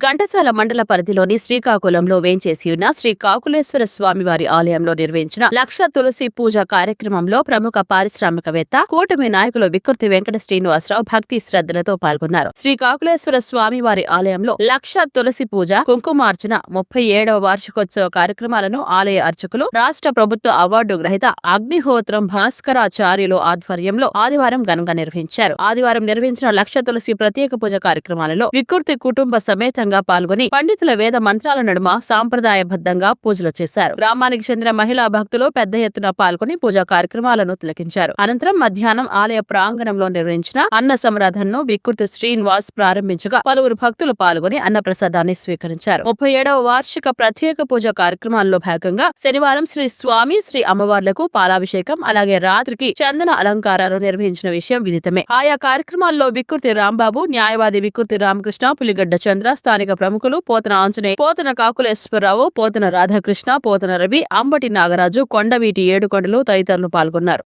ఘంటసాల మండల పరిధిలోని శ్రీకాకుళంలో వేంచేసి ఉన్న శ్రీ స్వామివారి స్వామి వారి ఆలయంలో నిర్వహించిన లక్ష తులసి పూజ కార్యక్రమంలో ప్రముఖ పారిశ్రామికవేత్త కూటమి నాయకులు వికృతి వెంకట శ్రీనివాసరావు భక్తి శ్రద్ధలతో పాల్గొన్నారు. శ్రీ స్వామివారి స్వామి వారి ఆలయంలో లక్ష తులసి పూజ కుంకుమార్చన ముప్పై ఏడవ వార్షికోత్సవ కార్యక్రమాలను ఆలయ అర్చకులు రాష్ట్ర ప్రభుత్వ అవార్డు గ్రహీత అగ్నిహోత్రం భాస్కరాచార్యులు ఆధ్వర్యంలో ఆదివారం ఘనంగా నిర్వహించారు. ఆదివారం నిర్వహించిన లక్ష తులసి ప్రత్యేక పూజ కార్యక్రమాలలో వికృతి కుటుంబ సమేతంగా పాల్గొని పండితుల వేద మంత్రాల నడుమ సాంప్రదాయబద్ధంగా పూజలు చేశారు. గ్రామానికి చెందిన మహిళా భక్తులు పెద్ద ఎత్తున పాల్గొని పూజా కార్యక్రమాలను తిలకించారు. అనంతరం మధ్యాహ్నం ఆలయ ప్రాంగణంలో నిర్వహించిన అన్న సమరాధనను వికృతి శ్రీనివాస్ ప్రారంభించగా పలువురు భక్తులు పాల్గొని అన్న ప్రసాదాన్ని స్వీకరించారు. ముప్పై ఏడవ వార్షిక ప్రత్యేక పూజ కార్యక్రమాల్లో భాగంగా శనివారం శ్రీ స్వామి శ్రీ అమ్మవార్లకు పాలాభిషేకం అలాగే రాత్రికి చందన అలంకారాలు నిర్వహించిన విషయం విదితమే. ఆయా కార్యక్రమాల్లో వికృతి రాంబాబు న్యాయవాది వికృతి రామకృష్ణ పులిగడ్డ చంద్ర స్థానిక ప్రముఖులు పోతన ఆంజనేయ పోతన కాకులేశ్వరరావు పోతన రాధాకృష్ణ పోతన రవి అంబటి నాగరాజు కొండవీటి ఏడుకొండలు తదితరులు పాల్గొన్నారు.